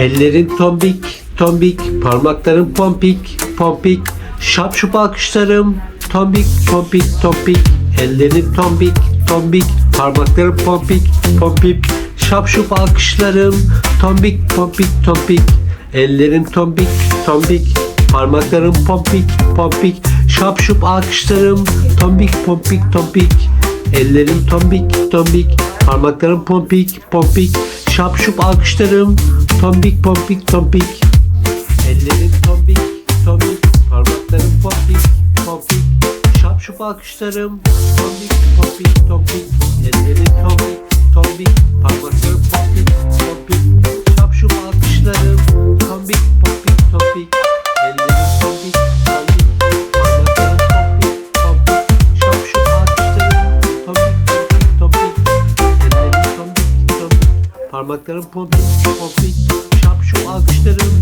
Ellerin tombik, tombik, parmakların pompik, pompik, şapşup alkışlarım, tombik, pompik, tompik, ellerin tombik, tombik, parmakların pompik, pompik, şapşup alkışlarım, tombik, pompik, tompik, ellerin tombik, tombik, parmakların pompik, pompik, şapşup alkışlarım, tombik, pompik, tompik, ellerim tombik, tombik, parmaklarım pompik, pompik, şapşup alkışlarım, tombik, pompik, tompik, ellerim tombik, tombik, parmaklarım pompik, pompik, şapşup alkışlarım, tombik, pompik, tompik, ellerim tombik, tombik, parmaklarım pompik, pompik, şapşup alkışlarım, tombik, Parmaklarım pompik pompik şap şu alkışlarım.